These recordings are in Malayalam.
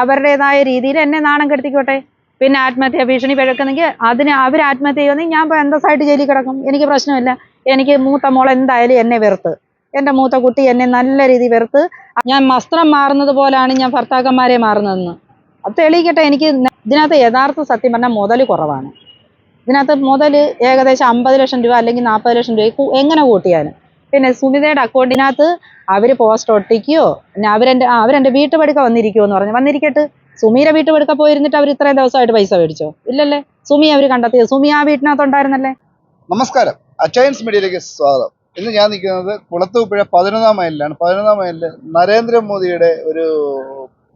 അവരുടേതായ രീതിയിൽ എന്നെ നാണം കെടുത്തിക്കോട്ടെ? പിന്നെ ആത്മഹത്യ ഭീഷണി പിഴക്കുന്നെങ്കിൽ അതിന് അവർ ആത്മഹത്യ ചെയ്യുമെങ്കിൽ ഞാൻ ഇപ്പോൾ അന്തസ്സായിട്ട് ജയിലിൽ കിടക്കും. എനിക്ക് പ്രശ്നമില്ല. എനിക്ക് മൂത്ത മോൾ എന്തായാലും എന്നെ വെറുത്ത്. എന്റെ മൂത്ത കുട്ടി എന്നെ നല്ല രീതിയിൽ വെറുത്ത്. ഞാൻ വസ്ത്രം മാറുന്നത് പോലാണ് ഞാൻ ഭർത്താക്കന്മാരെ മാറുന്നതെന്ന്. അത് തെളിയിക്കട്ടെ എനിക്ക് ഇതിനകത്ത് യഥാർത്ഥ സത്യം പറഞ്ഞാൽ മുതൽ കുറവാണ്. ഇതിനകത്ത് മുതൽ ഏകദേശം അമ്പത് ലക്ഷം രൂപ അല്ലെങ്കിൽ നാൽപ്പത് ലക്ഷം രൂപ എങ്ങനെ കൂട്ടിയാലും. പിന്നെ സുനിതയുടെ അക്കൗണ്ടിനകത്ത് അവർ പോസ്റ്റ് ഒട്ടിക്കുകയോ പിന്നെ അവരെന്റെ അവരെന്റെ വീട്ടുപടുക്ക വന്നിരിക്കുമോ എന്ന് പറഞ്ഞു വന്നിരിക്കട്ട്. സുമിയുടെ വീട്ടുപടുക്ക പോയിരുന്നിട്ട് അവർ ഇത്രയും ദിവസമായിട്ട് പൈസ മേടിച്ചോ? ഇല്ലല്ലേ? സുമി അവർ കണ്ടെത്തിയോ? സുമി ആ വീട്ടിനകത്ത് ഉണ്ടായിരുന്നല്ലേ നമസ്കാരം. അച്ചയൻസ് മീഡിയയിലേക്ക് സ്വാഗതം. ഇന്ന് ഞാൻ നിൽക്കുന്നത് കുളത്തൂപ്പുഴ പതിനൊന്നാം മൈലിലാണ്. പതിനൊന്നാം മൈലിൽ നരേന്ദ്രമോദിയുടെ ഒരു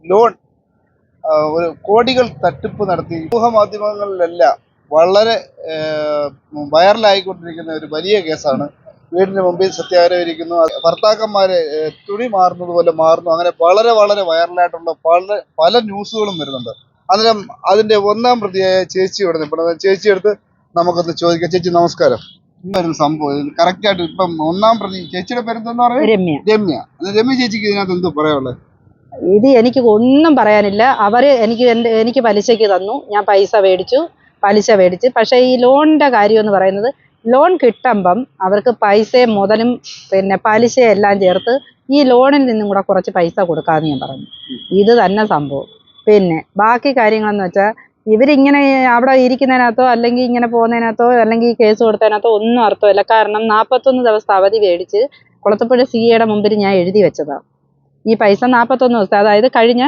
ലോൺ ഒരു കോടികൾ തട്ടിപ്പ് നടത്തി. സമൂഹ മാധ്യമങ്ങളിലെല്ലാം വളരെ വൈറലായിക്കൊണ്ടിരിക്കുന്ന ഒരു വലിയ കേസാണ് വീടിന് മുമ്പിൽ സത്യാഗ്രഹം ഇരിക്കുന്നു ഭർത്താക്കന്മാരെ തുണി മാറുന്നത് പോലെ മാറുന്നു. അങ്ങനെ വളരെ വളരെ വൈറലായിട്ടുള്ള പല പല ന്യൂസുകളും വരുന്നുണ്ട്. അന്നേരം അതിന്റെ ഒന്നാം പ്രതിയായ ചേച്ചി ഇവിടെ നിൽപ്പുണ്ട്. ചേച്ചി എടുത്ത് നമുക്കൊന്ന് ചോദിക്കാം. ചേച്ചി നമസ്കാരം. ഇന്നൊരു സംഭവം. കറക്റ്റ് ആയിട്ട് ഇപ്പം ഒന്നാം പ്രതി ചേച്ചിയുടെ പേരെന്താന്ന് പറയുന്നത് രമ്യ. രമ്യ. രമ്യ ചേച്ചിക്ക് ഇതിനകത്ത് എന്തോ പറയാനുള്ളത് ഇത് എനിക്ക് ഒന്നും പറയാനില്ല. അവർ എനിക്ക് എന്റെ എനിക്ക് പലിശയ്ക്ക് തന്നു. ഞാൻ പൈസ മേടിച്ചു. പലിശ മേടിച്ച്. പക്ഷേ ഈ ലോണിന്റെ കാര്യം എന്ന് പറയുന്നത് ലോൺ കിട്ടുമ്പം അവർക്ക് പൈസയും മുതലും പിന്നെ പലിശയും എല്ലാം ചേർത്ത് ഈ ലോണിൽ നിന്നും കൂടെ കുറച്ച് പൈസ കൊടുക്കാമെന്ന് ഞാൻ പറഞ്ഞു. ഇത് തന്നെ സംഭവം. പിന്നെ ബാക്കി കാര്യങ്ങളെന്ന് വെച്ചാൽ ഇവരിങ്ങനെ അവിടെ ഇരിക്കുന്നതിനകത്തോ അല്ലെങ്കിൽ ഇങ്ങനെ പോകുന്നതിനകത്തോ അല്ലെങ്കിൽ ഈ കേസ് കൊടുത്തതിനകത്തോ ഒന്നും അർത്ഥമില്ല. കാരണം നാൽപ്പത്തൊന്ന് ദിവസത്തെ അവധി മേടിച്ച് കുളത്തപ്പുഴ സി എയുടെ മുമ്പിൽ ഞാൻ എഴുതി വെച്ചതാണ് ഈ പൈസ നാൽപ്പത്തൊന്ന് ദിവസത്തെ അതായത് കഴിഞ്ഞ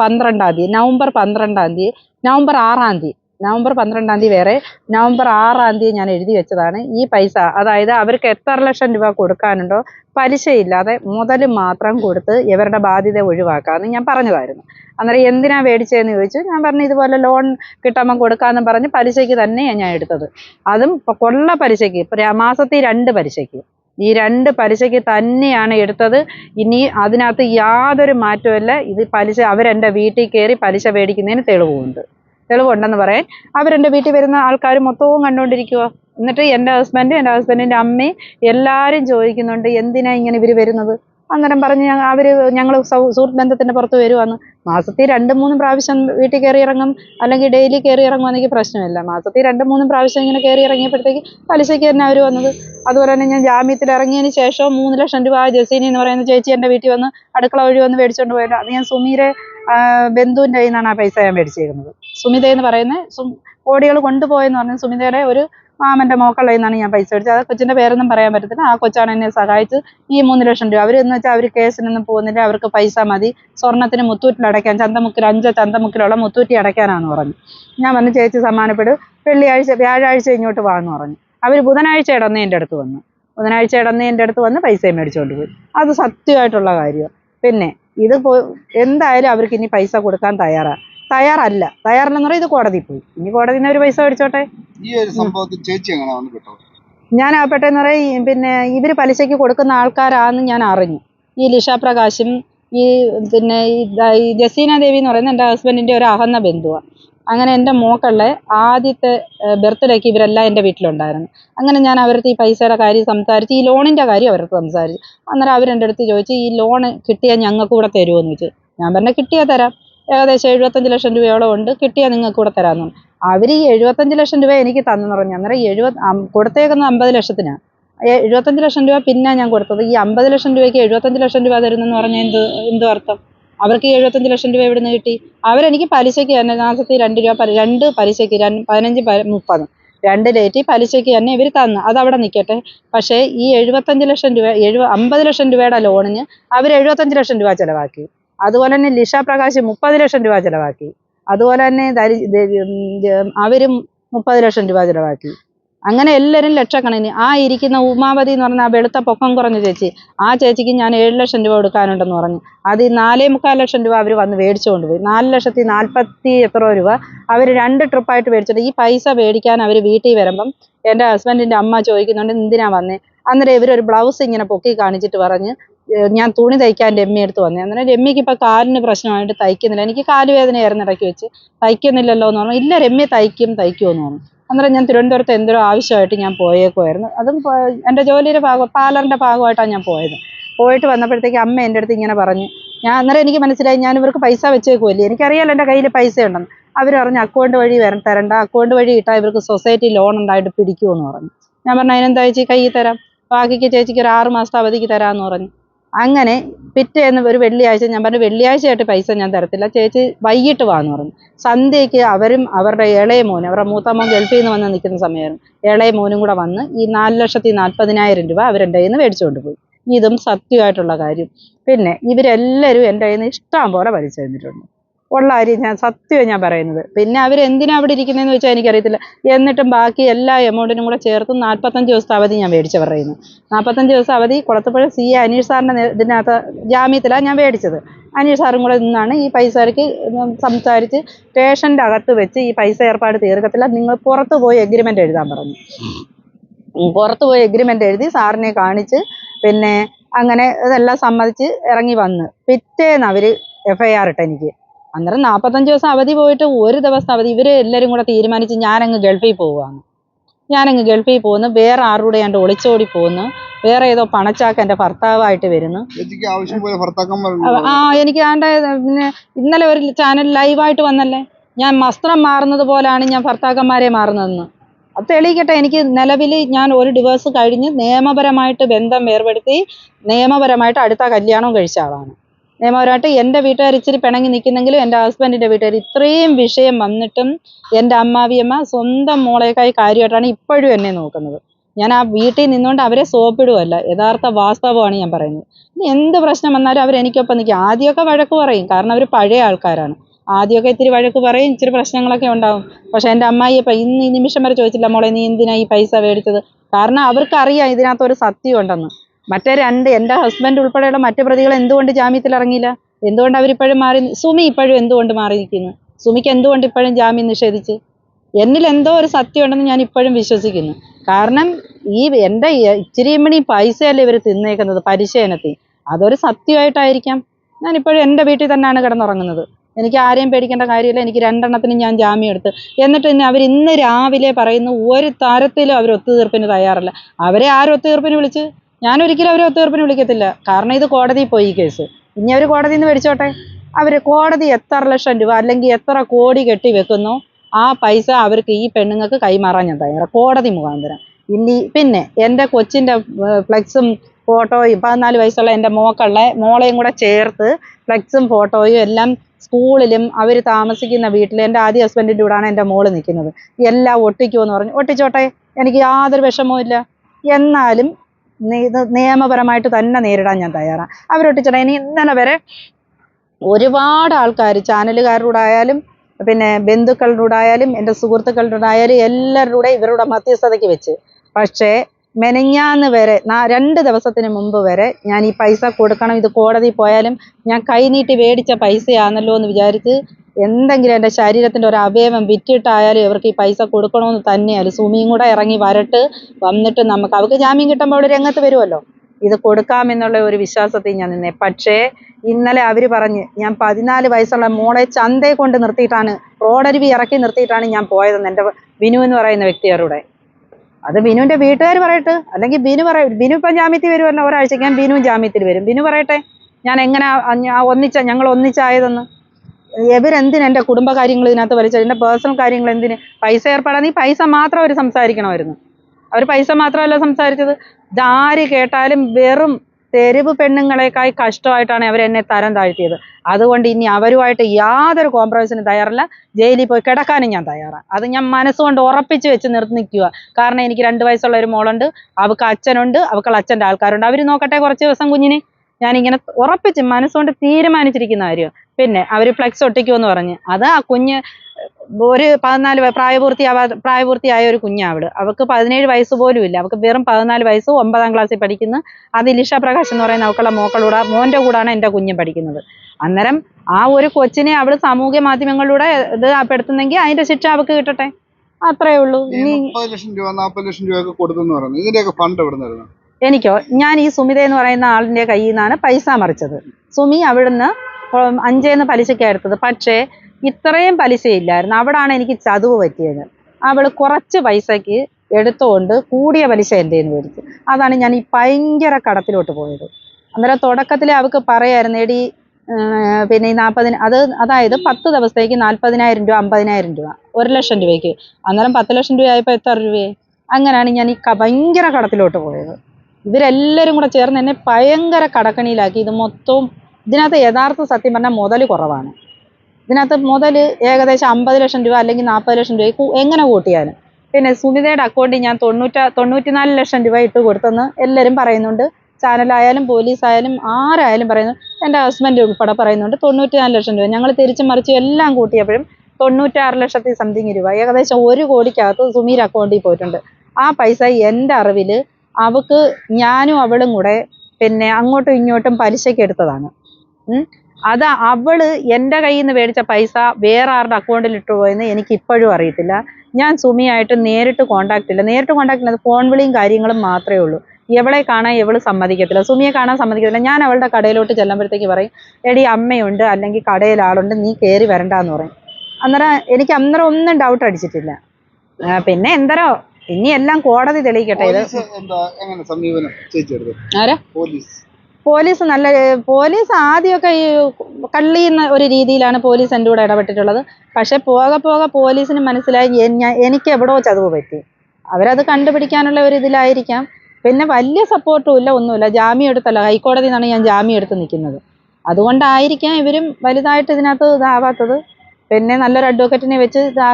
പന്ത്രണ്ടാം തീയതി നവംബർ പന്ത്രണ്ടാം തീയതി നവംബർ ആറാം തീയതി നവംബർ പന്ത്രണ്ടാം തീയതി വേറെ നവംബർ ആറാം തീയതി ഞാൻ എഴുതി വെച്ചതാണ്. ഈ പൈസ അതായത് അവർക്ക് എത്ര ലക്ഷം രൂപ കൊടുക്കാനുണ്ടോ പലിശയില്ലാതെ മുതൽ മാത്രം കൊടുത്ത് ഇവരുടെ ബാധ്യത ഒഴിവാക്കാമെന്ന് ഞാൻ പറഞ്ഞതായിരുന്നു. അന്നേരം എന്തിനാ മേടിച്ചതെന്ന് ചോദിച്ചു. ഞാൻ പറഞ്ഞു ഇതുപോലെ ലോൺ കിട്ടുമ്പോൾ കൊടുക്കാമെന്ന് പറഞ്ഞ് പലിശയ്ക്ക് തന്നെയാണ് ഞാൻ എടുത്തത്. അതും കൊള്ള പലിശയ്ക്ക് ഇപ്പൊ മാസത്തിൽ രണ്ട് പലിശയ്ക്ക്. ഈ രണ്ട് പലിശയ്ക്ക് തന്നെയാണ് എടുത്തത്. ഇനി അതിനകത്ത് യാതൊരു മാറ്റവുമില്ല. ഇത് പലിശ അവരെന്റെ വീട്ടിൽ കയറി പലിശ മേടിക്കുന്നതിന് തെളിവുണ്ട് തെളിവുണ്ടെന്ന് പറയാൻ. അവരെന്റെ വീട്ടിൽ വരുന്ന ആൾക്കാർ മൊത്തവും കണ്ടുകൊണ്ടിരിക്കുവോ എന്നിട്ട് എന്റെ ഹസ്ബൻഡ് എന്റെ ഹസ്ബൻഡിന്റെ അമ്മയും എല്ലാവരും ചോദിക്കുന്നുണ്ട് എന്തിനാ ഇങ്ങനെ ഇവർ വരുന്നത്? അന്നേരം പറഞ്ഞ് അവർ ഞങ്ങൾ സുഹൃത്ത് ബന്ധത്തിന്റെ പുറത്ത് വരുവാന്ന്. മാസത്തിൽ രണ്ട് മൂന്നും പ്രാവശ്യം വീട്ടിൽ കയറി ഇറങ്ങും അല്ലെങ്കിൽ ഡെയിലി കയറി ഇറങ്ങുവാണെങ്കിൽ പ്രശ്നമില്ല. മാസത്തിൽ രണ്ട് മൂന്നും പ്രാവശ്യം ഇങ്ങനെ കയറി ഇറങ്ങിയപ്പോഴത്തേക്ക് പലിശയ്ക്ക് തന്നെ അവർ വന്നത്. അതുപോലെ തന്നെ ഞാൻ ജാമ്യത്തിൽ ഇറങ്ങിയതിന് ശേഷം മൂന്ന് ലക്ഷം രൂപ ജസീനി എന്ന് പറയുന്ന ചേച്ചി എന്റെ വീട്ടിൽ വന്ന് അടുക്കള വഴി വന്ന് മേടിച്ചുകൊണ്ട് പോയത്. അത് ഞാൻ സുമീരെ ബന്ധുവിന്റെ കയ്യിൽ നിന്നാണ് ആ പൈസ ഞാൻ മേടിച്ചേക്കുന്നത്. സുമിത എന്ന് പറയുന്ന സും കോടികൾ കൊണ്ടുപോയെന്ന് പറഞ്ഞ സുമിതയുടെ ഒരു മാമന്റെ മോക്കളുടെ നിന്നാണ് ഞാൻ പൈസ മേടിച്ചത്. അത് കൊച്ചിന്റെ പേരൊന്നും പറയാൻ പറ്റത്തില്ല. ആ കൊച്ചാണ് എന്നെ സഹായിച്ച് ഈ മൂന്ന് ലക്ഷം രൂപ. അവരെന്ന് വെച്ചാൽ അവർ കേസിനൊന്നും പോകുന്നില്ല. അവർക്ക് പൈസ മതി. സ്വർണത്തിന് മുത്തൂറ്റിൽ അടയ്ക്കാൻ ചന്തമുക്കിൽ അഞ്ച് ചന്തമുക്കിലുള്ള മുത്തൂറ്റി അടയ്ക്കാനാന്ന് പറഞ്ഞു. ഞാൻ വന്ന് ചേച്ചി സമ്മാനപ്പെടും വെള്ളിയാഴ്ച വ്യാഴാഴ്ച ഇങ്ങോട്ട് വാന്ന് പറഞ്ഞു. അവർ ബുധനാഴ്ച ഇടന്ന് എന്റെ അടുത്ത് വന്നു. ബുധനാഴ്ച ഇടന്ന് എന്റെ അടുത്ത് വന്ന് പൈസയും മേടിച്ചുകൊണ്ട് പോയി. അത് സത്യമായിട്ടുള്ള കാര്യമാണ് പിന്നെ ഇത് എന്തായാലും അവർക്ക് ഇനി പൈസ കൊടുക്കാൻ തയ്യാറാ. തയ്യാറല്ല. തയ്യാറല്ലെന്ന് പറഞ്ഞാൽ ഇത് കോടതി പോയി. ഇനി കോടതി നിന്ന് ഒരു പൈസ മേടിച്ചോട്ടെ? ഈ ഒരു സംഭവത്തിൽ ചേച്ചി എങ്ങനെ ഞാൻ ആ പെട്ടെന്ന് പറയാം പിന്നെ ഇവർ പലിശയ്ക്ക് കൊടുക്കുന്ന ആൾക്കാരാന്ന് ഞാൻ അറിഞ്ഞു. ഈ ലിഷ പ്രകാശും ഈ പിന്നെ ഈ ഈ ജസീന ദേവി എന്ന് പറയുന്ന എന്റെ ഹസ്ബൻഡിന്റെ ഒരു അഹന്ന ബന്ധുവാണ് അങ്ങനെ എന്റെ മോക്കളുടെ ആദ്യത്തെ ബർത്ത്ഡേക്ക് ഇവരെല്ലാം എന്റെ വീട്ടിലുണ്ടായിരുന്നു. അങ്ങനെ ഞാൻ അവരുടെ ഈ പൈസയുടെ കാര്യം സംസാരിച്ച് ഈ ലോണിന്റെ കാര്യം അവർക്ക് സംസാരിച്ചു. അന്നേരം അവരെന്റെ അടുത്ത് ചോദിച്ചു ഈ ലോണ് കിട്ടിയാൽ ഞങ്ങൾക്ക് കൂടെ തരുമോ എന്ന് ഞാൻ പറഞ്ഞ കിട്ടിയാൽ തരാം. ഏകദേശം എഴുപത്തഞ്ച് ലക്ഷം രൂപയോളം ഉണ്ട്. കിട്ടിയാൽ നിങ്ങൾക്ക് കൂടെ തരാമെന്ന്. അവർ ഈ എഴുപത്തഞ്ച് ലക്ഷം രൂപ എനിക്ക് തന്നെന്ന് പറഞ്ഞു. അന്നേരം എഴുപത് കൊടുത്തേക്കുന്നത് അമ്പത് ലക്ഷത്തിനാണ്. എഴുപത്തഞ്ച് ലക്ഷം രൂപ പിന്നെ ഞാൻ കൊടുത്തത്. ഈ അമ്പത് ലക്ഷം രൂപയ്ക്ക് എഴുപത്തഞ്ച് ലക്ഷം രൂപ തരുന്നെന്ന് പറഞ്ഞാൽ എന്ത് എന്തു അർത്ഥം? അവർക്ക് എഴുപത്തഞ്ച് ലക്ഷം രൂപ എവിടെ നിന്ന് കിട്ടി? അവരെനിക്ക് പലിശയ്ക്ക് തന്നെ മാസത്തിൽ രണ്ട് രൂപ രണ്ട് പലിശയ്ക്ക് രണ്ട് പതിനഞ്ച് മുപ്പത്. രണ്ട് ഡേറ്റ് പലിശയ്ക്ക് തന്നെ ഇവർ തന്നു. അത് അവിടെ നിൽക്കട്ടെ പക്ഷേ ഈ എഴുപത്തഞ്ച് ലക്ഷം രൂപ എഴുപ അമ്പത് ലക്ഷം രൂപയുടെ ലോണിന് അവർ എഴുപത്തഞ്ച് ലക്ഷം രൂപ ചിലവാക്കി. അതുപോലെ തന്നെ ലിഷ പ്രകാശ് മുപ്പത് ലക്ഷം രൂപ ചിലവാക്കി. അതുപോലെ തന്നെ ദരി അവരും മുപ്പത് ലക്ഷം രൂപ ചിലവാക്കി. അങ്ങനെ എല്ലാവരും ലക്ഷക്കണക്കിന്. ആ ഇരിക്കുന്ന ഉമാവതി എന്ന് പറഞ്ഞ ആ വെളുത്ത പൊക്കം കുറഞ്ഞ ചേച്ചി ആ ചേച്ചിക്ക് ഞാൻ ഏഴ് ലക്ഷം രൂപ കൊടുക്കാനുണ്ടെന്ന് പറഞ്ഞു. അത് ഈ നാലേ മുക്കാൽ ലക്ഷം രൂപ അവർ വന്ന് മേടിച്ചുകൊണ്ട് പോയി നാല് ലക്ഷത്തി നാൽപ്പത്തി എത്ര രൂപ അവർ രണ്ട് ട്രിപ്പായിട്ട് മേടിച്ചിട്ട് ഈ പൈസ മേടിക്കാൻ അവർ വീട്ടിൽ വരുമ്പം എന്റെ ഹസ്ബൻഡിന്റെ അമ്മ ചോദിക്കുന്നുണ്ട് എന്തിനാ വന്നേ? അന്നേരം ഇവരൊരു ബ്ലൗസ് ഇങ്ങനെ പൊക്കി കാണിച്ചിട്ട് പറഞ്ഞ് ഞാൻ തുണി തയ്ക്കാൻ രമ്യ എടുത്ത് വന്നേ. അന്നേരം രമ്യക്ക് ഇപ്പം കാലിന് പ്രശ്നമായിട്ട് തയ്ക്കുന്നില്ല. എനിക്ക് കാലുവേദനയായിരുന്നു ഇടയ്ക്ക് വെച്ച്. തയ്ക്കുന്നില്ലല്ലോ എന്ന് പറഞ്ഞു. ഇല്ല രമ്യ തയ്ക്കും തയ്ക്കുമെന്ന് പറഞ്ഞു. അന്നേരം ഞാൻ തിരുവനന്തപുരത്ത് എന്തോ ആവശ്യമായിട്ട് ഞാൻ പോയേക്കുമായിരുന്നു അതും എന്റെ ജോലിയുടെ ഭാഗം പാർലറിന്റെ ഭാഗമായിട്ടാണ് ഞാൻ പോയത്. പോയിട്ട് വന്നപ്പോഴത്തേക്ക് അമ്മ എന്റെ അടുത്ത് ഇങ്ങനെ പറഞ്ഞു ഞാൻ അന്നേരം എനിക്ക് മനസ്സിലായി ഞാൻ ഇവർക്ക് പൈസ വെച്ചേക്കുമല്ലേ എനിക്കറിയാലോ എന്റെ കയ്യിൽ പൈസ ഉണ്ടെന്ന്. അവർ പറഞ്ഞു അക്കൗണ്ട് വഴി തരണ്ട. അക്കൗണ്ട് വഴി ഇട്ടാൽ ഇവർക്ക് സൊസൈറ്റി ലോൺ ഉണ്ടായിട്ട് പിടിക്കുമെന്ന് പറഞ്ഞു. ഞാൻ പറഞ്ഞു അതിനെന്താ ചേച്ചി കയ്യിൽ തരാം? ബാക്കിക്ക് ചേച്ചിക്ക് ഒരു ആറ് മാസത്തെ അവധിക്ക് തരാമെന്ന് പറഞ്ഞു. അങ്ങനെ പിറ്റേന്ന് ഒരു വെള്ളിയാഴ്ച ഞാൻ പറഞ്ഞു വെള്ളിയാഴ്ചയായിട്ട് പൈസ ഞാൻ തരത്തില്ല ചേച്ചി വൈകിട്ട് വാന്ന് പറഞ്ഞു. സന്ധ്യയ്ക്ക് അവരും അവരുടെ ഇളയ മോൻ അവരുടെ മൂത്ത മോൻ ഗൾഫിൽ നിന്ന് വന്ന് നിൽക്കുന്ന സമയമായിരുന്നു. ഇളയ മോനും കൂടെ വന്ന് ഈ നാല് ലക്ഷത്തി നാൽപ്പതിനായിരം രൂപ അവരെന്റെ കയ്യിൽ നിന്ന് മേടിച്ചുകൊണ്ട് പോയി. ഇതും സത്യമായിട്ടുള്ള കാര്യം. പിന്നെ ഇവരെല്ലാവരും എന്റെ കയ്യിൽ നിന്ന് ഇഷ്ടം പോലെ വലിച്ചു തന്നിട്ടുണ്ട്. ഉള്ള കാര്യം ഞാൻ സത്യമാണ് ഞാൻ പറയുന്നത്. പിന്നെ അവർ എന്തിനാ അവിടെ ഇരിക്കുന്നതെന്ന് വെച്ചാൽ എനിക്കറിയത്തില്ല. എന്നിട്ടും ബാക്കി എല്ലാ എമൗണ്ടിനും കൂടെ ചേർത്ത് നാൽപ്പത്തഞ്ച് ദിവസത്തെ അവധി ഞാൻ മേടിച്ച് പറയുന്നു. നാൽപ്പത്തഞ്ച് ദിവസം അവധി കുളത്തപ്പുഴ സി എ അനീഷ് സാറിന്റെ ഇതിനകത്ത് ജാമ്യത്തിലാണ് ഞാൻ മേടിച്ചത്. അനീഷ് സാറും കൂടെ നിന്നാണ് ഈ പൈസക്ക് സംസാരിച്ച് സ്റ്റേഷന്റെ അകത്ത് വെച്ച് ഈ പൈസ ഏർപ്പാട് തീർക്കത്തില്ല. നിങ്ങൾ പുറത്ത് പോയി എഗ്രിമെന്റ് എഴുതാൻ പറഞ്ഞു. പുറത്ത് പോയി എഗ്രിമെന്റ് എഴുതി സാറിനെ കാണിച്ച് പിന്നെ അങ്ങനെ ഇതെല്ലാം സമ്മതിച്ച് ഇറങ്ങി വന്ന്. പിറ്റേന്ന് അവർ എഫ് ഐ ആർ ഇട്ട് എനിക്ക്. അന്നേരം നാൽപ്പത്തഞ്ച് ദിവസം അവധി പോയിട്ട് ഒരു ദിവസം അവധി. ഇവർ എല്ലാവരും കൂടെ തീരുമാനിച്ച് ഞാനങ്ങ് ഗൾഫിൽ പോവുകയാണ്. ഞാനങ്ങ് ഗൾഫിൽ പോകുന്നു വേറെ ആരുടെ ഞാൻ ഒളിച്ചോടി പോകുന്നു വേറെ ഏതോ പണച്ചാക്ക് എന്റെ ഭർത്താവായിട്ട് വരുന്നു. ആ എനിക്ക് ആണ്ട് പിന്നെ ഇന്നലെ ഒരു ചാനൽ ലൈവായിട്ട് വന്നല്ലേ? ഞാൻ വസ്ത്രം മാറുന്നത് പോലാണ് ഞാൻ ഭർത്താക്കന്മാരെ മാറുന്നതെന്ന്. അത് തെളിയിക്കട്ടെ. എനിക്ക് നിലവിൽ ഞാൻ ഒരു ഡിവേഴ്സ് കഴിഞ്ഞ് നിയമപരമായിട്ട് ബന്ധം വേർപെടുത്തി നിയമപരമായിട്ട് അടുത്ത കല്യാണം കഴിച്ച ആളാണ്. നിയമപരമായിട്ട് എന്റെ വീട്ടുകാർ ഇച്ചിരി പിണങ്ങി നിൽക്കുന്നെങ്കിലും എന്റെ ഹസ്ബൻഡിന്റെ വീട്ടുകാർ ഇത്രയും വിഷയം വന്നിട്ടും എന്റെ അമ്മാവിയമ്മ സ്വന്തം മോളേക്കായി കാര്യമായിട്ടാണ് ഇപ്പോഴും എന്നെ നോക്കുന്നത്. ഞാൻ ആ വീട്ടിൽ നിന്നുകൊണ്ട് അവരെ സോപ്പിടുകയല്ല. യഥാർത്ഥ വാസ്തവമാണ് ഞാൻ പറയുന്നത്. എന്ത് പ്രശ്നം വന്നാലും അവർ എനിക്കൊപ്പം നിൽക്കും. ആദ്യമൊക്കെ വഴക്ക് പറയും. കാരണം അവർ പഴയ ആൾക്കാരാണ്. ആദ്യമൊക്കെ ഇത്തിരി വഴക്ക് പറയും. ഇച്ചിരി പ്രശ്നങ്ങളൊക്കെ ഉണ്ടാവും. പക്ഷെ എന്റെ അമ്മായി ഇപ്പം ഇന്ന് ഈ നിമിഷം വരെ ചോദിച്ചില്ല മോളെ നീ എന്തിനാ ഈ പൈസ മേടിച്ചത്? കാരണം അവർക്കറിയാം ഇതിനകത്തൊരു സത്യം ഉണ്ടെന്ന്. മറ്റേ രണ്ട് എന്റെ ഹസ്ബൻഡ് ഉൾപ്പെടെയുള്ള മറ്റു പ്രതികൾ എന്തുകൊണ്ട് ജാമ്യത്തിൽ ഇറങ്ങിയില്ല? എന്തുകൊണ്ട് അവരിപ്പോഴും മാറി സുമി ഇപ്പോഴും എന്തുകൊണ്ട് മാറിയിരിക്കുന്നു സുമിക്ക് എന്തുകൊണ്ട് ഇപ്പോഴും ജാമ്യം നിഷേധിച്ച്? എന്നിൽ എന്തോ ഒരു സത്യമുണ്ടെന്ന് ഞാൻ ഇപ്പോഴും വിശ്വസിക്കുന്നു. കാരണം ഈ എന്റെ ഇച്ചിരി മണി പൈസയല്ലേ ഇവർ തിന്നേക്കുന്നത് പരിശയനത്തിൽ അതൊരു സത്യമായിട്ടായിരിക്കാം. ഞാൻ ഇപ്പോഴും എന്റെ വീട്ടിൽ തന്നെയാണ് കിടന്നുറങ്ങുന്നത്. എനിക്ക് ആരെയും പേടിക്കേണ്ട കാര്യമില്ല. എനിക്ക് രണ്ടെണ്ണത്തിന് ഞാൻ ജാമ്യം എടുത്ത്. എന്നിട്ട് തന്നെ അവർ ഇന്ന് രാവിലെ പറയുന്നു ഒരു തരത്തിലും അവർ ഒത്തുതീർപ്പിന് തയ്യാറല്ല. അവരെ ആരും ഒത്തുതീർപ്പിന് വിളിച്ച്? ഞാൻ ഒരിക്കലും അവരെ ഒത്തുതീർപ്പിന് വിളിക്കത്തില്ല. കാരണം ഇത് കോടതിയിൽ പോയി ഈ കേസ്. ഇനി അവർ കോടതിയിൽ നിന്ന് മേടിച്ചോട്ടെ അവർ കോടതി എത്ര ലക്ഷം രൂപ അല്ലെങ്കിൽ എത്ര കോടി കെട്ടി വെക്കുന്നു? ആ പൈസ അവർക്ക് ഈ പെണ്ണുങ്ങൾക്ക് കൈമാറാൻ ഞാൻ തയ്യാറ. കോടതി മുഖാന്തരം. ഇനി പിന്നെ എന്റെ കൊച്ചിന്റെ ഫ്ലെക്സും ഫോട്ടോയും പതിനാല് വയസ്സുള്ള എന്റെ മോക്കുള്ള മോളെയും കൂടെ ചേർത്ത് ഫ്ലെക്സും ഫോട്ടോയും എല്ലാം സ്കൂളിലും അവർ താമസിക്കുന്ന വീട്ടിൽ എന്റെ ആദ്യ ഹസ്ബൻഡിന്റെ കൂടാണ് എന്റെ മോൾ നിൽക്കുന്നത്. എല്ലാം ഒട്ടിക്കുമെന്ന് പറഞ്ഞു. ഒട്ടിച്ചോട്ടെ? എനിക്ക് യാതൊരു വിഷമവും ഇല്ല എന്നാലും നിയമപരമായിട്ട് തന്നെ നേരിടാൻ ഞാൻ തയ്യാറാണ് അവരൊട്ടിച്ചോട്ടെ ഇനി ഇന്നലെ വരെ ഒരുപാട് ആൾക്കാർ ചാനലുകാരുടെ ആയാലും പിന്നെ ബന്ധുക്കളുടെ ആയാലും എന്റെ സുഹൃത്തുക്കളുടെ ആയാലും എല്ലാവരുടെ ഇവരുടെ മധ്യസ്ഥതയ്ക്ക് വെച്ച്. പക്ഷേ മെനഞ്ഞാന്ന് വരെ രണ്ട് ദിവസത്തിന് മുമ്പ് വരെ ഞാൻ ഈ പൈസ കൊടുക്കണം ഇത് കോടതി പോയാലും ഞാൻ കൈനീട്ടി മേടിച്ച പൈസയാണല്ലോ എന്ന് വിചാരിച്ച് എന്തെങ്കിലും എന്റെ ശരീരത്തിന്റെ ഒരു അവയവം വിറ്റിട്ടായാലും ഇവർക്ക് ഈ പൈസ കൊടുക്കണമെന്ന് തന്നെയാണ് സുമിയും കൂടെ ഇറങ്ങി വരട്ട് വന്നിട്ട് നമുക്ക് അവർക്ക് ജാമ്യം കിട്ടുമ്പോൾ അവിടെ രംഗത്ത് വരുമല്ലോ ഇത് കൊടുക്കാമെന്നുള്ള ഒരു വിശ്വാസത്തിൽ ഞാൻ നിന്നെ. പക്ഷേ ഇന്നലെ അവർ പറഞ്ഞ് ഞാൻ പതിനാല് വയസ്സുള്ള മോളെ ചന്തയെ കൊണ്ട് നിർത്തിയിട്ടാണ് റോഡരുവി ഇറക്കി നിർത്തിയിട്ടാണ് ഞാൻ പോയതെന്ന് എന്റെ ബിനു എന്ന് പറയുന്ന വ്യക്തിയാരുടെ. അത് ബിനുവിന്റെ വീട്ടുകാർ പറയട്ടെ. അല്ലെങ്കിൽ ബിനു പറയും ബിനു ഇപ്പം ജാമ്യത്തിൽ വരുമല്ലോ ഒരാഴ്ചയ്ക്ക് ഞാൻ ബിനുവും ജാമ്യത്തിൽ വരും. ബിനു പറയട്ടെ ഞാൻ എങ്ങനെ ഒന്നിച്ച ഞങ്ങൾ ഒന്നിച്ചായതെന്ന്? ഇവരെന്തിന് എന്റെ കുടുംബകാര്യങ്ങൾ ഇതിനകത്ത് വലിച്ചത് എന്റെ പേഴ്സണൽ കാര്യങ്ങൾ എന്തിന്? പൈസ ഏർപ്പെടാൻ നീ പൈസ മാത്രം അവർ സംസാരിക്കണമായിരുന്നു. അവർ പൈസ മാത്രമല്ല സംസാരിച്ചത്. ഇതാര് കേട്ടാലും വെറും തെരുവ് പെണ്ണുങ്ങളെക്കായി കഷ്ടമായിട്ടാണ് അവർ എന്നെ തരം താഴ്ത്തിയത്. അതുകൊണ്ട് ഇനി അവരുമായിട്ട് യാതൊരു കോംപ്രമൈസിനും തയ്യാറല്ല. ജയിലിൽ പോയി കിടക്കാനും ഞാൻ തയ്യാറാണ് അത് ഞാൻ മനസ്സുകൊണ്ട് ഉറപ്പിച്ച് വെച്ച് നിർത്തി നിൽക്കുക കാരണം എനിക്ക് രണ്ട് വയസ്സുള്ള ഒരു മോളുണ്ട്. അവൾക്ക് അച്ഛനുണ്ട്. അവൾക്ക് അച്ഛന്റെ ആൾക്കാരുണ്ട്. അവർ നോക്കട്ടെ കുറച്ച് ദിവസം കുഞ്ഞിനെ. ഞാനിങ്ങനെ ഉറപ്പിച്ച് മനസ്സുകൊണ്ട് തീരുമാനിച്ചിരിക്കുന്ന കാര്യം. പിന്നെ അവർ ഫ്ലെക്സ് ഒട്ടിക്കുമെന്ന് പറഞ്ഞ്. അത് ആ കുഞ്ഞ് ഒരു പതിനാല് പ്രായപൂർത്തിയാവാ പ്രായപൂർത്തിയായ ഒരു കുഞ്ഞാവൾ. അവൾക്ക് പതിനേഴ് വയസ്സ് പോലും ഇല്ല. അവൾക്ക് വെറും പതിനാല് വയസ്സ് ഒമ്പതാം ക്ലാസ്സിൽ പഠിക്കുന്നു അത് ലിഷ പ്രകാശ് എന്ന് പറയുന്ന അവക്കുള്ള മോക്കളൂടെ മോന്റെ കൂടാണ് എന്റെ കുഞ്ഞ് പഠിക്കുന്നത്. അന്നേരം ആ ഒരു കൊച്ചിനെ അവൾ സാമൂഹ്യ മാധ്യമങ്ങളിലൂടെ ഇത് പെടുത്തുന്നെങ്കിൽ അതിന്റെ ശിക്ഷ അവൾക്ക് കിട്ടട്ടെ. അത്രേ ഉള്ളൂ. ലക്ഷം രൂപ നാൽപ്പത് ലക്ഷം രൂപ പറയുന്നത് ഇതിന്റെയൊക്കെ ഫണ്ട് എവിടെ നിന്നായിരുന്നു എനിക്കോ? ഞാൻ ഈ സുമിത എന്ന് പറയുന്ന ആളിന്റെ കയ്യിൽ നിന്നാണ് പൈസ മറിച്ചത്. സുമി അവിടുന്ന് അഞ്ചേന്ന് പലിശയ്ക്കാണ് എടുത്തത്. പക്ഷേ ഇത്രയും പലിശയില്ലായിരുന്നു. അവിടാണ് എനിക്ക് ചതുവ് പറ്റിയത്. അവൾ കുറച്ച് പൈസയ്ക്ക് എടുത്തുകൊണ്ട് കൂടിയ പലിശ എന്റെ എന്ന് മേടിച്ചു. അതാണ് ഞാൻ ഈ ഭയങ്കര കടത്തിലോട്ട് പോയത്. അന്നേരം തുടക്കത്തിൽ അവൾക്ക് പറയായിരുന്നു എടി പിന്നെ ഈ നാൽപ്പതിന് അത് അതായത് പത്ത് ദിവസത്തേക്ക് നാൽപ്പതിനായിരം രൂപ അമ്പതിനായിരം രൂപ ഒരു ലക്ഷം രൂപയ്ക്ക്. അന്നേരം പത്ത് ലക്ഷം രൂപ ആയപ്പോൾ എത്ര രൂപയെ അങ്ങനെയാണ് ഞാൻ ഈ ഭയങ്കര കടത്തിലോട്ട് പോയത്. ഇവരെല്ലാവരും കൂടെ ചേർന്ന് എന്നെ ഭയങ്കര കടക്കണിയിലാക്കി. ഇത് മൊത്തവും ഇതിനകത്ത് യഥാർത്ഥ സത്യം പറഞ്ഞാൽ മുതൽ കുറവാണ്. ഇതിനകത്ത് മുതൽ ഏകദേശം അമ്പത് ലക്ഷം രൂപ അല്ലെങ്കിൽ നാൽപ്പത് ലക്ഷം രൂപ എങ്ങനെ കൂട്ടിയാലും. പിന്നെ സുനിതയുടെ അക്കൗണ്ടിൽ ഞാൻ തൊണ്ണൂറ്റ തൊണ്ണൂറ്റിനാല് ലക്ഷം രൂപ ഇട്ട് കൊടുത്തെന്ന് എല്ലാവരും പറയുന്നുണ്ട്. ചാനലായാലും പോലീസായാലും ആരായാലും പറയുന്നു എന്റെ ഹസ്ബൻഡ് ഉൾപ്പെടെ പറയുന്നുണ്ട് തൊണ്ണൂറ്റിനാല് ലക്ഷം രൂപ. ഞങ്ങൾ തിരിച്ചു മറിച്ച് എല്ലാം കൂട്ടിയപ്പോഴും തൊണ്ണൂറ്റാറ് ലക്ഷത്തി സംതിങ് രൂപ. ഏകദേശം ഒരു കോടിക്കകത്ത് സുമീർ അക്കൗണ്ടിൽ പോയിട്ടുണ്ട്. ആ പൈസ എന്റെ അറിവിൽ അവക്ക് ഞാനും അവളും കൂടെ പിന്നെ അങ്ങോട്ടും ഇങ്ങോട്ടും പലിശയ്ക്ക് എടുത്തതാണ്. അത് അവൾ എന്റെ കയ്യിൽ നിന്ന് മേടിച്ച പൈസ വേറെ ആരുടെ അക്കൗണ്ടിൽ ഇട്ടു പോയെന്ന് എനിക്ക് ഇപ്പോഴും അറിയത്തില്ല. ഞാൻ സുമിയായിട്ട് നേരിട്ട് കോണ്ടാക്ട് ഇല്ല. നേരിട്ട് കോണ്ടാക്ട് ഇല്ല ഫോൺ വിളിയും കാര്യങ്ങളും മാത്രമേ ഉള്ളൂ. എവളെ കാണാൻ എവൾ സമ്മതിക്കത്തില്ല. സുമിയെ കാണാൻ സമ്മതിക്കത്തില്ല. ഞാൻ അവളുടെ കടയിലോട്ട് ചെല്ലുമ്പോഴത്തേക്ക് പറയും എടി അമ്മയുണ്ട്. അല്ലെങ്കിൽ കടയിൽ ആളുണ്ട്. നീ കയറി വരണ്ടാന്ന് പറയും. അന്നേരം എനിക്ക് അന്നേരം ഒന്നും ഡൗട്ട് അടിച്ചിട്ടില്ല. പിന്നെ എന്തരോ ഇനി എല്ലാം കോടതി തെളിയിക്കട്ടെ. ഇത് ആരാ? പോലീസ്. നല്ല പോലീസ് ആദ്യമൊക്കെ ഈ കള്ളി എന്ന ഒരു രീതിയിലാണ് പോലീസ് എന്റെ കൂടെ ഇടപെട്ടിട്ടുള്ളത്. പക്ഷെ പോകെ പോകെ പോലീസിന് മനസ്സിലായി എനിക്ക് എവിടോ ചതവ് പറ്റി. അവരത് കണ്ടുപിടിക്കാനുള്ള ഒരു ഇതിലായിരിക്കാം. പിന്നെ വലിയ സപ്പോർട്ടും ഇല്ല ഒന്നുമില്ല. ജാമ്യം എടുത്തല്ല. ഹൈക്കോടതി നിന്നാണ് ഞാൻ ജാമ്യം എടുത്ത് നിൽക്കുന്നത്. അതുകൊണ്ടായിരിക്കാം ഇവരും വലുതായിട്ട് ഇതിനകത്ത് ഇതാവാത്തത്. പിന്നെ നല്ലൊരു അഡ്വക്കറ്റിനെ വെച്ച് ആ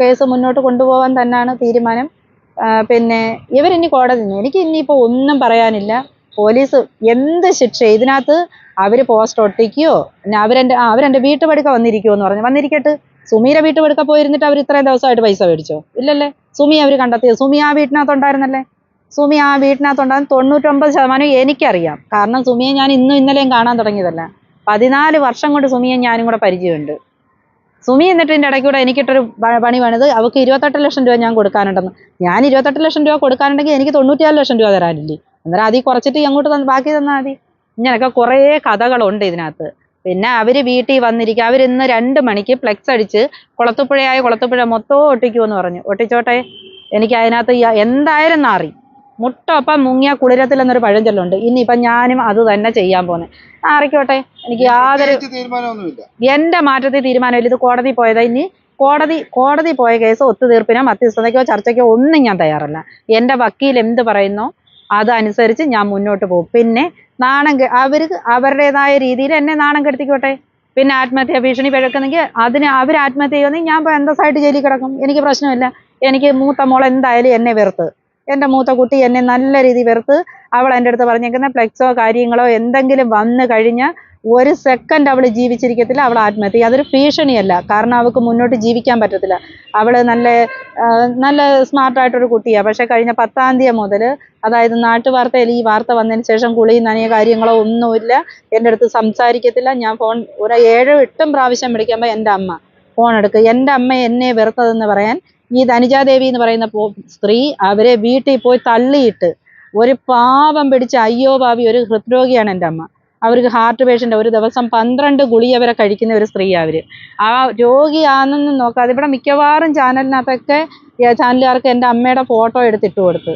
കേസ് മുന്നോട്ട് കൊണ്ടുപോകാൻ തന്നെയാണ് തീരുമാനം. പിന്നെ ഇവരിനി കോടതി എനിക്ക് ഇനിയിപ്പോൾ ഒന്നും പറയാനില്ല. പോലീസ് എന്ത് ശിക്ഷ ഇതിനകത്ത് അവർ പോസ്റ്റ് ഒട്ടിക്കുകയോ പിന്നെ അവരെന്റെ ആ അവരെന്റെ വീട്ടുപടുക്ക വന്നിരിക്കുമോ എന്ന് പറഞ്ഞു. വന്നിരിക്കട്ടെ. സുമിയുടെ വീട്ടുപടുക്ക പോയിരുന്നിട്ട് അവർ ഇത്രയും ദിവസമായിട്ട് പൈസ മേടിച്ചോ? ഇല്ലല്ലേ? സുമി അവർ കണ്ടെത്തിയത് സുമി ആ വീട്ടിനകത്തുണ്ടായിരുന്നല്ലേ? സുമി ആ വീട്ടിനകത്തുണ്ടാകുന്ന തൊണ്ണൂറ്റൊമ്പത് ശതമാനം എനിക്കറിയാം. കാരണം സുമിയെ ഞാൻ ഇന്നും ഇന്നലെയും കാണാൻ തുടങ്ങിയതല്ല. പതിനാല് വർഷം കൊണ്ട് സുമിയെ ഞാനും കൂടെ പരിചയമുണ്ട്. സുമി എന്നിട്ട് ഇതിന്റെ ഇടയ്ക്ക് കൂടെ എനിക്കിട്ടൊരു പണി വേണത് അവൾക്ക് ഇരുപത്തെട്ട് ലക്ഷം രൂപ ഞാൻ കൊടുക്കാനുണ്ടെന്ന്. ഞാൻ ഇരുപത്തെട്ട് ലക്ഷം രൂപ കൊടുക്കാനുണ്ടെങ്കിൽ എനിക്ക് തൊണ്ണൂറ്റിയാറ് ലക്ഷം രൂപ തരാനില്ലേ? അന്നേരം അതിൽ കുറച്ചിട്ട് അങ്ങോട്ട് തന്ന് ബാക്കി തന്നാൽ മതി. ഇങ്ങനെയൊക്കെ കുറേ കഥകളുണ്ട് ഇതിനകത്ത്. പിന്നെ അവർ വീട്ടിൽ വന്നിരിക്കുക അവർ ഇന്ന് രണ്ട് മണിക്ക് ഫ്ലെക്സ് അടിച്ച് കുളത്തുപുഴയായ കുളത്തുപുഴ മൊത്തം ഒട്ടിക്കുമെന്ന് പറഞ്ഞു. ഒട്ടിച്ചോട്ടെ? എനിക്ക് അതിനകത്ത് എന്തായാലും നാറി. മുട്ടൊപ്പം മുങ്ങിയ കുളിരത്തിൽ എന്നൊരു പഴഞ്ചൊല്ലുണ്ട്. ഇനിയിപ്പം ഞാനും അത് തന്നെ ചെയ്യാൻ പോന്നെ. ആറിക്കോട്ടെ. എനിക്ക് യാതൊരു എന്റെ മാറ്റത്തിൽ തീരുമാനമില്ല ഇത് കോടതി പോയതാ. ഇനി കോടതി കോടതി പോയ കേസ് ഒത്തുതീർപ്പിനോ മധ്യസ്ഥതയ്ക്കോ ചർച്ചയ്ക്കോ ഒന്നും ഞാൻ തയ്യാറല്ല. എന്റെ വക്കീൽ എന്ത് പറയുന്നോ അതനുസരിച്ച് ഞാൻ മുന്നോട്ട് പോകും. പിന്നെ നാണം അവർക്ക് അവരുടേതായ രീതിയിൽ എന്നെ നാണം കെടുത്തിക്കോട്ടെ. പിന്നെ ആത്മഹത്യ ഭീഷണി പിഴക്കുന്നെങ്കിൽ അതിന് അവർ ആത്മഹത്യ ചെയ്യുമെങ്കിൽ ഞാൻ ഇപ്പോൾ എന്തസായിട്ട് ജയിലിൽ കിടക്കും? എനിക്ക് പ്രശ്നമില്ല. എനിക്ക് മൂത്ത മോൾ എന്തായാലും എന്നെ വെറുത്ത്. എന്റെ മൂത്ത കുട്ടി എന്നെ നല്ല രീതി വെറുത്ത് അവൾ എന്റെ അടുത്ത് പറഞ്ഞേക്കുന്ന ഫ്ലെക്സോ കാര്യങ്ങളോ എന്തെങ്കിലും വന്നു കഴിഞ്ഞാൽ ഒരു സെക്കൻഡ് അവൾ ജീവിച്ചിരിക്കത്തില്ല അവൾ ആത്മഹത്യ. അതൊരു ഭീഷണിയല്ല. കാരണം അവൾക്ക് മുന്നോട്ട് ജീവിക്കാൻ പറ്റത്തില്ല. അവൾ നല്ല നല്ല സ്മാർട്ടായിട്ടൊരു കുട്ടിയാണ് പക്ഷേ കഴിഞ്ഞ പത്താം തീയതി മുതൽ അതായത് നാട്ടുവാർത്തയിൽ ഈ വാർത്ത വന്നതിന് ശേഷം കുളി നനയ കാര്യങ്ങളോ ഒന്നുമില്ല. എന്റെ അടുത്ത് സംസാരിക്കത്തില്ല. ഞാൻ ഫോൺ ഒരു ഏഴോ എട്ടും പ്രാവശ്യം വിളിക്കുമ്പോൾ എന്റെ അമ്മ ഫോൺ എടുക്കുക എന്റെ അമ്മ എന്നെ വെറുത്തതെന്ന് പറയാൻ ഈ ധനിജാദേവി എന്ന് പറയുന്ന സ്ത്രീ അവരെ വീട്ടിൽ പോയി തള്ളിയിട്ട് ഒരു പാവം പിടിച്ച അയ്യോ ഭാവി ഒരു ഹൃദ്രോഗിയാണ് എന്റെ അമ്മ. അവർക്ക് ഹാർട്ട് പേഷ്യന്റ് ഒരു ദിവസം പന്ത്രണ്ട് ഗുളിക വരെ കഴിക്കുന്ന ഒരു സ്ത്രീ അവർ ആ രോഗിയാണെന്ന് നോക്കാതെ ഇവിടെ മിക്കവാറും ചാനലിനകത്തൊക്കെ ചാനലുകാർക്ക് എന്റെ അമ്മയുടെ ഫോട്ടോ എടുത്തിട്ട് കൊടുത്ത്.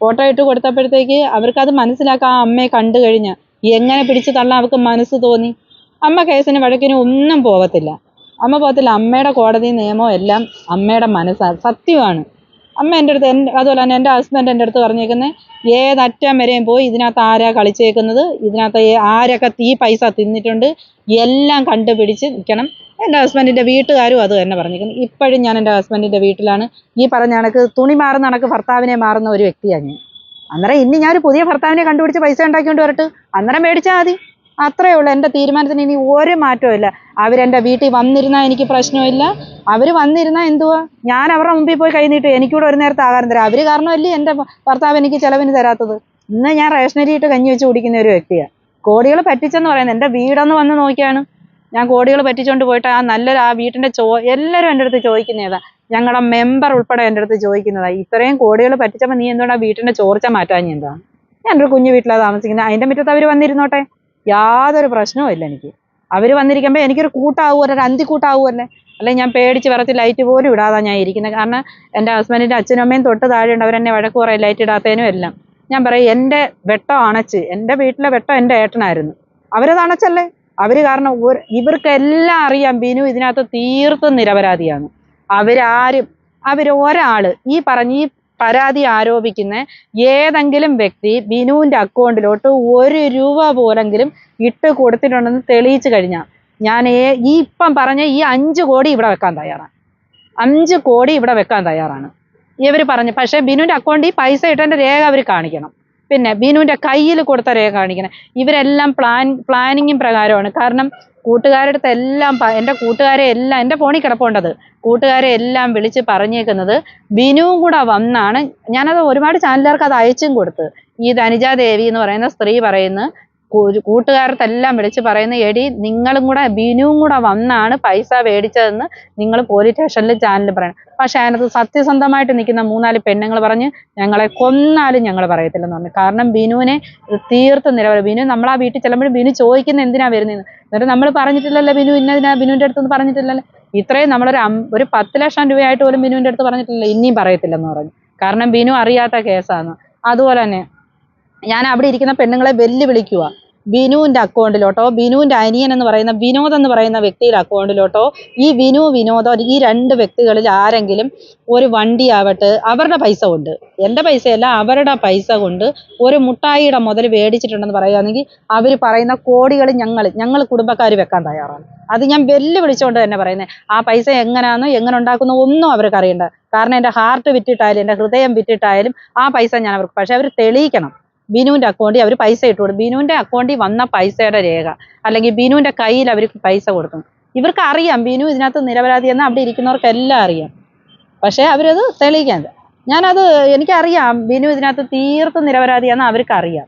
ഫോട്ടോ ഇട്ട് കൊടുത്തപ്പോഴത്തേക്ക് അവർക്കത് മനസ്സിലാക്കാം ആ അമ്മയെ കണ്ടു കഴിഞ്ഞ് എങ്ങനെ പിടിച്ച് തള്ളാൻ അവർക്ക് മനസ്സ് തോന്നി. അമ്മ കേസിന് വഴക്കിന് ഒന്നും പോകത്തില്ല അമ്മ പോകത്തില്ല അമ്മയുടെ കോടതി നിയമം എല്ലാം അമ്മയുടെ മനസ്സാണ് സത്യമാണ്. അമ്മ എന്റെ അടുത്ത് എന്റെ അതുപോലെ തന്നെ എന്റെ ഹസ്ബൻഡ് എന്റെ അടുത്ത് പറഞ്ഞേക്കുന്നത് ഏതറ്റം വരെയും പോയി ഇതിനകത്ത് ആരാ കളിച്ചേക്കുന്നത് ഇതിനകത്ത് ആരൊക്കെ തീ പൈസ തിന്നിട്ടുണ്ട് എല്ലാം കണ്ടുപിടിച്ച് നിൽക്കണം. എന്റെ ഹസ്ബൻഡിന്റെ വീട്ടുകാരും അത് തന്നെ പറഞ്ഞിരിക്കുന്നു ഇപ്പോഴും ഞാൻ എന്റെ ഹസ്ബൻഡിന്റെ വീട്ടിലാണ്. ഈ പറഞ്ഞ കണക്ക് തുണി മാറുന്ന കണക്ക് ഭർത്താവിനെ മാറുന്ന ഒരു വ്യക്തിയാണ് ഞാൻ. അന്നേരം ഇനി ഞാനൊരു പുതിയ ഭർത്താവിനെ കണ്ടുപിടിച്ച് പൈസ ഉണ്ടാക്കിക്കൊണ്ട് വരട്ടെ. അന്നേരം മേടിച്ചാൽ മതി. അത്രയേ ഉള്ളൂ. എന്റെ തീരുമാനത്തിന് ഇനി ഒരു മാറ്റവും ഇല്ല. അവരെന്റെ വീട്ടിൽ വന്നിരുന്നാൽ എനിക്ക് പ്രശ്നമില്ല അവർ വന്നിരുന്നാൽ എന്തുവാ? ഞാൻ അവരുടെ മുമ്പിൽ പോയി കൈ നീട്ടും. എനിക്കൂടെ ഒരു നേരത്തെ ആഹാരം തരാം. അവർ കാരണമല്ലേ എന്റെ ഭർത്താവ് എനിക്ക് ചിലവിന് തരാത്തത്? ഇന്ന് ഞാൻ റേഷനരി ഇട്ട് കഞ്ഞി വെച്ച് കുടിക്കുന്ന ഒരു വ്യക്തിയാണ് കോടികൾ പറ്റിച്ചെന്ന് പറയുന്നത് എന്റെ വീടൊന്ന് വന്ന് നോക്കിയാണ്. ഞാൻ കോടികൾ പറ്റിച്ചുകൊണ്ട് പോയിട്ട് ആ നല്ലൊരു ആ വീട്ടിന്റെ ചോ എല്ലാവരും എന്റെ അടുത്ത് ചോദിക്കുന്നതാ. ഞങ്ങളുടെ മെമ്പർ ഉൾപ്പെടെ എന്റെ അടുത്ത് ചോദിക്കുന്നതാ. ഇത്രയും കോടികൾ പറ്റിച്ചപ്പോൾ നീ എന്തുകൊണ്ടാണ് വീട്ടിന്റെ ചോർച്ച മാറ്റാൻ ഞാൻ ഞാനൊരു കുഞ്ഞു വീട്ടിലാണ് താമസിക്കുന്നത് അതിന്റെ മുറ്റത്ത് അവർ വന്നിരുന്നോട്ടെ? യാതൊരു പ്രശ്നവും ഇല്ല എനിക്ക്. അവർ വന്നിരിക്കുമ്പോൾ എനിക്കൊരു കൂട്ടാവും ഒരു അന്തിക്കൂട്ടാവുമല്ലേ അല്ലെങ്കിൽ ഞാൻ പേടിച്ച് വിറച്ച് ലൈറ്റ് പോലും ഇടാതെ ഞാൻ ഇരിക്കുന്നത് കാരണം എന്റെ ഹസ്ബൻഡിന്റെ അച്ഛനും അമ്മയും തൊട്ട് താഴെയുണ്ട്. അവരെന്നെ വഴക്ക് പറയും ലൈറ്റ് ഇടാത്തതിനും എല്ലാം. ഞാൻ പറയും എന്റെ വെട്ടം അണച്ച്. എന്റെ വീട്ടിലെ വെട്ടം എന്റെ ഏട്ടനായിരുന്നു. അവരത് അണച്ചല്ലേ? അവർ കാരണം ഇവർക്കെല്ലാം അറിയാം ബിനു ഇതിനകത്ത് തീർത്തും നിരപരാധിയാണ്. അവരാരും അവർ ഒരാൾ ഈ പറഞ്ഞ ഈ പരാതി ആരോപിക്കുന്ന ഏതെങ്കിലും വ്യക്തി ബിനുവിന്റെ അക്കൗണ്ടിലോട്ട് ഒരു രൂപ പോലെങ്കിലും ഇട്ട് കൊടുത്തിട്ടുണ്ടെന്ന് തെളിയിച്ചു കഴിഞ്ഞാൽ ഞാൻ ഈ ഇപ്പം പറഞ്ഞ ഈ അഞ്ച് കോടി ഇവിടെ വെക്കാൻ തയ്യാറാണ്. അഞ്ച് കോടി ഇവിടെ വെക്കാൻ തയ്യാറാണ്. ഇവർ പറഞ്ഞു പക്ഷേ ബിനുവിന്റെ അക്കൗണ്ടിൽ പൈസ ഇട്ടതിന്റെ രേഖ അവർ കാണിക്കണം. പിന്നെ ബിനുവിന്റെ കയ്യിൽ കൊടുത്ത രേഖ കാണിക്കണേ. ഇവരെല്ലാം പ്ലാൻ പ്ലാനിങ്ങും പ്രകാരമാണ്. കാരണം കൂട്ടുകാരുടെ അടുത്ത് എല്ലാം എന്റെ കൂട്ടുകാരെ എല്ലാം എന്റെ ഫോണിൽ കിടപ്പുണ്ടത്. കൂട്ടുകാരെ എല്ലാം വിളിച്ച് പറഞ്ഞേക്കുന്നത് ബിനുവും കൂടെ വന്നാണ്. ഞാനത് ഒരുപാട് ചാനലുകാർക്ക് അത് അയച്ചും കൊടുത്ത്. ഈ ധനിജാദേവി എന്ന് പറയുന്ന സ്ത്രീ പറയുന്നു കൂ- കൂട്ടുകാരത്തെല്ലാം വിളിച്ച് പറയുന്ന എടി നിങ്ങളും കൂടെ ബിനുവും കൂടെ വന്നാണ് പൈസ മേടിച്ചതെന്ന് നിങ്ങൾ പോലീസ് സ്റ്റേഷനിൽ ചാനലിൽ പറയണം. പക്ഷെ അതിനകത്ത് സത്യസന്ധമായിട്ട് നിൽക്കുന്ന മൂന്നാൽ പെണ്ണുങ്ങൾ പറഞ്ഞ് ഞങ്ങളെ കൊന്നാലും ഞങ്ങൾ പറയത്തില്ലെന്ന് പറഞ്ഞു. കാരണം ബിനുവിനെ തീർത്തും നിലവിൽ ബിനു നമ്മൾ ആ വീട്ടിൽ ചെല്ലുമ്പോൾ ബിനു ചോദിക്കുന്ന എന്തിനാ വരുന്നത് എന്നിട്ട് നമ്മൾ പറഞ്ഞിട്ടില്ലല്ലോ ബിനു ഇന്നതിനാ ബിനുവിന്റെ അടുത്തൊന്നും പറഞ്ഞിട്ടില്ലല്ലോ. ഇത്രയും നമ്മളൊരു ഒരു പത്ത് ലക്ഷം രൂപയായിട്ട് പോലും ബിനുവിന്റെ അടുത്ത് പറഞ്ഞിട്ടില്ല ഇനിയും പറയത്തില്ലെന്ന് പറഞ്ഞു. കാരണം ബിനു അറിയാത്ത കേസാണ് അതുപോലെ തന്നെ ഞാൻ അവിടെ ഇരിക്കുന്ന പെണ്ണുങ്ങളെ വെല്ലുവിളിക്കുക. ബിനുവിന്റെ അക്കൗണ്ടിലോട്ടോ ബിനുവിന്റെ അനിയൻ എന്ന് പറയുന്ന വിനോദ് എന്ന് പറയുന്ന വ്യക്തിയുടെ അക്കൗണ്ടിലോട്ടോ ഈ വിനു വിനോദോ ഈ രണ്ട് വ്യക്തികളിൽ ആരെങ്കിലും ഒരു വണ്ടി ആവട്ടെ അവരുടെ പൈസ കൊണ്ട്. എന്റെ പൈസയല്ല അവരുടെ പൈസ കൊണ്ട് ഒരു മുട്ടായിയുടെ മുതൽ മേടിച്ചിട്ടുണ്ടെന്ന് പറയുകയാണെങ്കിൽ അവർ പറയുന്ന കോടികൾ ഞങ്ങൾ ഞങ്ങൾ കുടുംബക്കാർ വെക്കാൻ തയ്യാറാണ്. അത് ഞാൻ വെല്ലുവിളിച്ചുകൊണ്ട് തന്നെ പറയുന്നത് ആ പൈസ എങ്ങനെയാണെന്നോ എങ്ങനെ ഉണ്ടാക്കുന്നു ഒന്നും അവർക്ക് അറിയണ്ട. കാരണം എന്റെ ഹാർട്ട് വിറ്റിട്ടായാലും എന്റെ ഹൃദയം വിറ്റിട്ടായാലും ആ പൈസ ഞാൻ അവർക്ക് പക്ഷേ അവർ തെളിയിക്കണം. ബിനുവിന്റെ അക്കൗണ്ടിൽ അവർ പൈസ ഇട്ട് കൊടുക്കും. ബിനുവിന്റെ അക്കൗണ്ടിൽ വന്ന പൈസയുടെ രേഖ അല്ലെങ്കിൽ ബിനുവിന്റെ കയ്യിൽ അവർ പൈസ കൊടുക്കും. ഇവർക്ക് അറിയാം. ബിനു ഇതിനകത്ത് നിരപരാധിയെന്ന് അവിടെ ഇരിക്കുന്നവർക്കെല്ലാം അറിയാം. പക്ഷേ അവരത് തെളിയിക്കാൻ ഞാനത് എനിക്കറിയാം. ബിനു ഇതിനകത്ത് തീർത്തും നിരപരാധിയാണെന്ന് അവർക്ക് അറിയാം.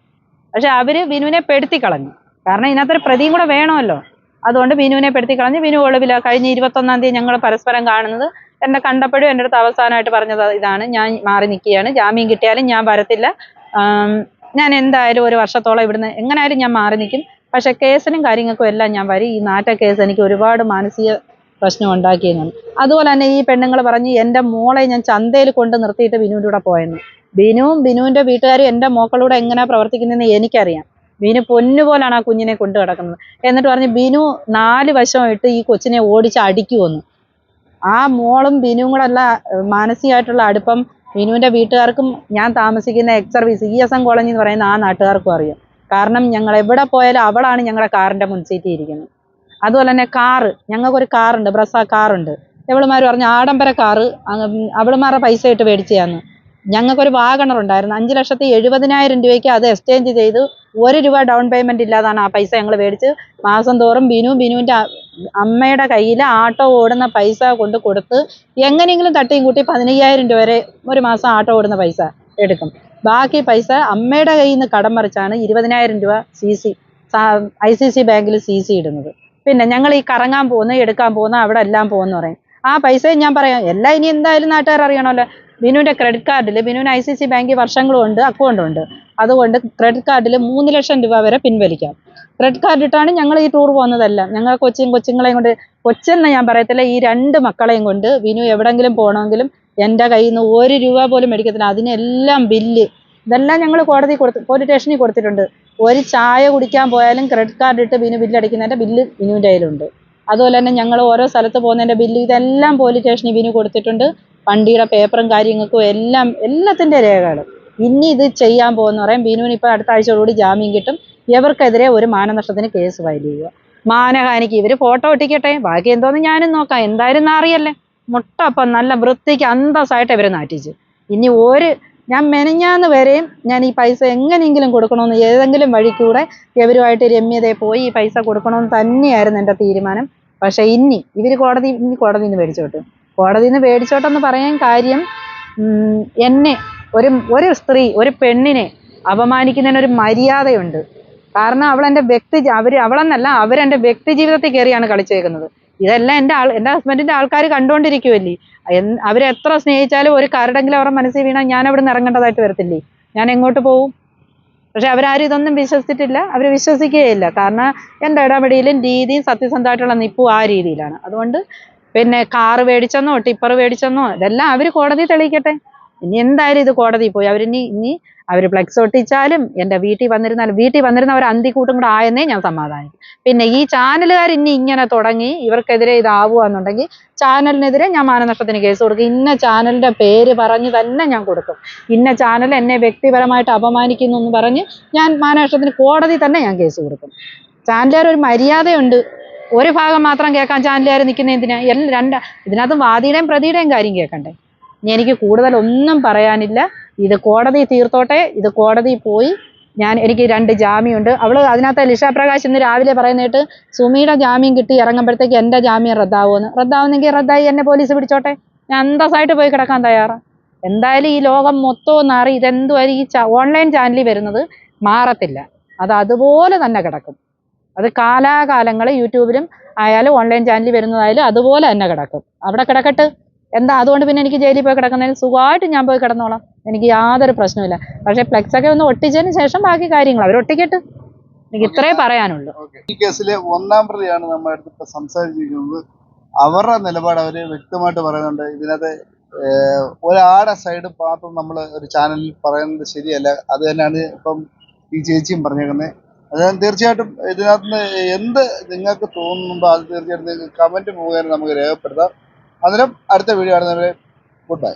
പക്ഷെ അവർ ബിനുവിനെ പെടുത്തി കളഞ്ഞു. കാരണം ഇതിനകത്തൊരു പ്രതിയും കൂടെ വേണമല്ലോ. അതുകൊണ്ട് ബിനുവിനെ പെടുത്തി കളഞ്ഞ്. ബിനു ഒളിവില. കഴിഞ്ഞ ഇരുപത്തൊന്നാം തീയതി ഞങ്ങൾ പരസ്പരം കാണുന്നത്. എന്നെ കണ്ടപ്പോഴും എന്റെ അടുത്ത് അവസാനമായിട്ട് പറഞ്ഞത് ഇതാണ്. ഞാൻ മാറി നിൽക്കുകയാണ്. ജാമ്യം കിട്ടിയാലും ഞാൻ വരത്തില്ല. ഞാൻ എന്തായാലും ഒരു വർഷത്തോളം ഇവിടുന്ന് എങ്ങനെയായാലും ഞാൻ മാറി നിൽക്കും. പക്ഷെ കേസിനും കാര്യങ്ങൾക്കും എല്ലാം ഞാൻ വരും. ഈ നാറ്റ കേസ് എനിക്ക് ഒരുപാട് മാനസിക പ്രശ്നം ഉണ്ടാക്കിയെന്നാണ് അതുപോലെ തന്നെ ഈ പെണ്ണുങ്ങൾ പറഞ്ഞ് എന്റെ മോളെ ഞാൻ ചന്തയിൽ കൊണ്ട് നിർത്തിയിട്ട് ബിനുവിന്റെ കൂടെ പോയെന്ന്. ബിനുവും ബിനുവിന്റെ വീട്ടുകാരും എന്റെ മോക്കളൂടെ എങ്ങനെയാ പ്രവർത്തിക്കുന്നതെന്ന് എനിക്കറിയാം. ബിനു പൊന്നുപോലാണ് ആ കുഞ്ഞിനെ കൊണ്ടു കിടക്കുന്നത് എന്നിട്ട് പറഞ്ഞ് ബിനു നാല് വശമായിട്ട് ഈ കൊച്ചിനെ ഓടിച്ച് അടിക്കുമെന്ന്. ആ മോളും ബിനുവും കൂടെ ഉള്ള മാനസികമായിട്ടുള്ള അടുപ്പം ബിനുവിന്റെ വീട്ടുകാർക്കും ഞാൻ താമസിക്കുന്ന ex service E S M colony എന്ന് പറയുന്ന ആ നാട്ടുകാർക്കും അറിയാം. കാരണം ഞങ്ങൾ എവിടെ പോയാലും അവളാണ് ഞങ്ങളുടെ കാറിന്റെ മുൻസീറ്റി ഇരിക്കുന്നത്. അതുപോലെ തന്നെ കാറ് ഞങ്ങൾക്കൊരു കാറുണ്ട് ബ്രസ കാറുണ്ട് എവളുമാർ പറഞ്ഞു ആഡംബര കാറ് അവളുമാരുടെ പൈസ ഇട്ട് മേടിച്ചതാന്ന് ഞങ്ങൾക്കൊരു വാഗണർ ഉണ്ടായിരുന്നു അഞ്ച് ലക്ഷത്തി എഴുപതിനായിരം രൂപയ്ക്ക് അത് എക്സ്ചേഞ്ച് ചെയ്ത്. ഒരു രൂപ ഡൗൺ പേയ്മെന്റ് ഇല്ലാതാണ് ആ പൈസ ഞങ്ങൾ മേടിച്ച്. മാസം തോറും ബിനു ബിനുവിന്റെ അമ്മയുടെ കയ്യിൽ ആട്ടോ ഓടുന്ന പൈസ കൊണ്ട് കൊടുത്ത് എങ്ങനെയെങ്കിലും തട്ടിയും കൂട്ടി പതിനയ്യായിരം രൂപ വരെ ഒരു മാസം ആട്ടോ ഓടുന്ന പൈസ എടുക്കും. ബാക്കി പൈസ അമ്മയുടെ കയ്യിൽ നിന്ന് കടം മറിച്ചാണ് ഇരുപതിനായിരം രൂപ C C I C C ബാങ്കിൽ സി സി ഇടുന്നത്. പിന്നെ ഞങ്ങൾ ഈ കറങ്ങാൻ പോകുന്ന എടുക്കാൻ പോകുന്ന അവിടെ എല്ലാം പോകുന്ന പറയും. ആ പൈസ ഞാൻ പറയാം. എല്ലാം ഇനി എന്തായാലും നാട്ടുകാർ അറിയണമല്ലോ ബിനുവിന്റെ ക്രെഡിറ്റ് കാർഡിൽ ബിനുവിന് ഐ സി സി ബാങ്കിൽ വർഷങ്ങളും ഉണ്ട് അക്കൗണ്ടും ഉണ്ട്. അതുകൊണ്ട് ക്രെഡിറ്റ് കാർഡിൽ മൂന്ന് ലക്ഷം രൂപ വരെ പിൻവലിക്കാം. ക്രെഡിറ്റ് കാർഡ് ഇട്ടാണ് ഞങ്ങൾ ഈ ടൂർ പോകുന്നതെല്ലാം. ഞങ്ങൾ കൊച്ചിൻ കൊച്ചുങ്ങളെയും കൊണ്ട് കൊച്ചെന്ന് ഞാൻ പറയത്തില്ല ഈ രണ്ട് മക്കളെയും കൊണ്ട് ബിനു എവിടെങ്കിലും പോകണമെങ്കിലും എന്റെ കയ്യിൽ നിന്ന് ഒരു രൂപ പോലും മേടിക്കത്തില്ല. അതിനെല്ലാം ബില്ല് ഇതെല്ലാം ഞങ്ങൾ കോടതി കൊടുത്ത് പോലീസ് സ്റ്റേഷനിൽ കൊടുത്തിട്ടുണ്ട്. ഒരു ചായ കുടിക്കാൻ പോയാലും ക്രെഡിറ്റ് കാർഡ് ഇട്ട് ബിനു ബില്ല് അടിക്കുന്നതിന്റെ ബില്ല് ബിനുവിന്റെ കയ്യിലുണ്ട്. അതുപോലെ തന്നെ ഞങ്ങൾ ഓരോ സ്ഥലത്ത് പോകുന്നതിന്റെ ബില്ല് ഇതെല്ലാം പോലീസ് സ്റ്റേഷനിൽ ബിനു കൊടുത്തിട്ടുണ്ട്. വണ്ടിയുടെ പേപ്പറും കാര്യങ്ങൾക്കും എല്ലാം എല്ലാത്തിന്റെ രേഖകൾ ഇനി ഇത് ചെയ്യാൻ പോകുന്ന പറയാം ബിനുവിന് ഇപ്പോൾ അടുത്ത ആഴ്ചയോടുകൂടി ജാമ്യം കിട്ടും. ഇവർക്കെതിരെ ഒരു മാനനഷ്ടത്തിന് കേസ് ഫയൽ ചെയ്യുക. മാനഹാനിക്ക് ഇവർ ഫോട്ടോ ഒട്ടിക്കട്ടെ? ബാക്കി എന്തോന്ന് ഞാനും നോക്കാം. എന്തായാലും അറിയല്ലേ? മുട്ട അപ്പം നല്ല വൃത്തിക്ക് അന്തസ്സായിട്ട് ഇവരെ നാറ്റിച്ച്. ഇനി ഒരു ഞാൻ മെനഞ്ഞാന്ന് വരെയും ഞാൻ ഈ പൈസ എങ്ങനെയെങ്കിലും കൊടുക്കണമെന്ന് ഏതെങ്കിലും വഴിക്കൂടെ ഇവരുമായിട്ട് രമ്യതയെ പോയി ഈ പൈസ കൊടുക്കണമെന്ന് തന്നെയായിരുന്നു എന്റെ തീരുമാനം. പക്ഷേ ഇനി ഇവർ കോടതി ഇനി കോടതിയിൽ നിന്ന് കോടതിയിൽ നിന്ന് പേടിച്ചോട്ടെന്ന് പറയാൻ കാര്യം എന്നെ ഒരു ഒരു സ്ത്രീ ഒരു പെണ്ണിനെ അപമാനിക്കുന്നതിന് ഒരു മര്യാദയുണ്ട്. കാരണം അവൾ വ്യക്തി അവർ അവളെന്നല്ല അവരെന്റെ വ്യക്തി ജീവിതത്തിൽ കയറിയാണ് കളിച്ചേക്കുന്നത്. ഇതെല്ലാം എന്റെ ആൾ എന്റെ ഹസ്ബൻഡിന്റെ ആൾക്കാർ കണ്ടുകൊണ്ടിരിക്കുമല്ലേ അവരെത്ര സ്നേഹിച്ചാലും ഒരു കരടെങ്കിലും അവരുടെ മനസ്സിൽ വീണാൽ ഞാൻ അവിടെ നിന്ന് ഇറങ്ങേണ്ടതായിട്ട് വരത്തില്ലേ? ഞാൻ എങ്ങോട്ട് പോവും? പക്ഷെ അവരാരും ഇതൊന്നും വിശ്വസിച്ചിട്ടില്ല. അവർ വിശ്വസിക്കുകയില്ല. കാരണം എന്റെ ഇടപെടലും രീതിയും സത്യസന്ധമായിട്ടുള്ള നിപ്പും ആ രീതിയിലാണ്. അതുകൊണ്ട് പിന്നെ കാറ് മേടിച്ചെന്നോ ടിപ്പർ മേടിച്ചെന്നോ ഇതെല്ലാം അവർ കോടതി തെളിയിക്കട്ടെ. ഇനി എന്തായാലും ഇത് കോടതി പോയി. അവരിനി ഇനി അവർ ഫ്ലെക്സ് ഒട്ടിച്ചാലും എന്റെ വീട്ടിൽ വന്നിരുന്നാലും വീട്ടിൽ വന്നിരുന്ന അവർ അന്തിക്കൂട്ടും കൂടെ ആയെന്നേ ഞാൻ സമാധാനിക്കും. പിന്നെ ഈ ചാനലുകാർ ഇനി ഇങ്ങനെ തുടങ്ങി ഇവർക്കെതിരെ ഇതാവുകയെന്നുണ്ടെങ്കിൽ ചാനലിനെതിരെ ഞാൻ മാനനഷ്ടത്തിന് കേസ് കൊടുക്കും. ഇന്ന ചാനലിന്റെ പേര് പറഞ്ഞ് തന്നെ ഞാൻ കൊടുക്കും. ഇന്ന ചാനൽ എന്നെ വ്യക്തിപരമായിട്ട് അപമാനിക്കുന്നു എന്ന് പറഞ്ഞ് ഞാൻ മാനനഷ്ടത്തിന് കോടതി തന്നെ ഞാൻ കേസ് കൊടുക്കും. ചാനലുകാർ ഒരു മര്യാദയുണ്ട്. ഒരു ഭാഗം മാത്രം കേൾക്കാൻ ചാനലുകാർ നിൽക്കുന്ന എന്തിനാ? എല്ലാം രണ്ട് ഇതിനകത്ത് വാദിയുടെയും പ്രതിയുടെയും കാര്യം കേൾക്കണ്ടേ. ഇനി എനിക്ക് കൂടുതൽ ഒന്നും പറയാനില്ല. ഇത് കോടതി തീർത്തോട്ടെ. ഇത് കോടതി പോയി. ഞാൻ എനിക്ക് രണ്ട് ജാമ്യമുണ്ട്. അവൾ അതിനകത്ത് ലിഷ പ്രകാശ് ഇന്ന് രാവിലെ പറയുന്നിട്ട് സുമിയുടെ ജാമ്യം കിട്ടി. ഇറങ്ങുമ്പോഴത്തേക്ക് എന്റെ ജാമ്യം റദ്ദാവുമെന്ന്. റദ്ദാവുന്നെങ്കിൽ റദ്ദായി എന്നെ പോലീസ് പിടിച്ചോട്ടെ. ഞാൻ അന്തസ്സായിട്ട് പോയി കിടക്കാൻ തയ്യാറാ. എന്തായാലും ഈ ലോകം മൊത്തം ഒന്ന് അറിയും ഈ ഓൺലൈൻ ചാനലിൽ വരുന്നത് മാറത്തില്ല. അത് അതുപോലെ തന്നെ കിടക്കും. അത് കാലാകാലങ്ങൾ യൂട്യൂബിലും ആയാലും ഓൺലൈൻ ചാനലിൽ വരുന്നതായാലും അതുപോലെ തന്നെ കിടക്കും. അവിടെ കിടക്കട്ട്? എന്താ? അതുകൊണ്ട് പിന്നെ എനിക്ക് ജയിലിൽ പോയി കിടക്കുന്നതിന് സുഖമായിട്ട് ഞാൻ പോയി കിടന്നോളാം. എനിക്ക് യാതൊരു പ്രശ്നമില്ല പക്ഷേ ഫ്ലെക്സ് ഒക്കെ ഒന്ന് ഒട്ടിച്ചതിന് ശേഷം ബാക്കി കാര്യങ്ങൾ അവർ ഒട്ടിക്കട്ട്. എനിക്ക് ഇത്രേ പറയാനുള്ളൂ. ഈ കേസിലെ ഒന്നാം പ്രതിയാണ് നമ്മുടെ അടുത്ത് ഇപ്പൊ സംസാരിച്ചിരിക്കുന്നത്. അവരുടെ നിലപാട് അവർ വ്യക്തമായിട്ട് പറയുന്നുണ്ട്. ഇതിനകത്ത് ഒരാടെ സൈഡ് മാത്രം നമ്മൾ ഒരു ചാനലിൽ പറയുന്നത് ശരിയല്ല. അത് തന്നെയാണ് ഇപ്പം ഈ ചേച്ചിയും പറഞ്ഞേക്കുന്നത് അതായത് തീർച്ചയായിട്ടും ഇതിനകത്ത് നിന്ന് എന്ത് നിങ്ങൾക്ക് തോന്നുന്നുണ്ടോ അത് തീർച്ചയായിട്ടും നിങ്ങൾക്ക് കമന്റ് മുഖേന നമുക്ക് രേഖപ്പെടുത്താം. അന്നേരം അടുത്ത വീഡിയോ കാണുന്നവരെ ഗുഡ് ബൈ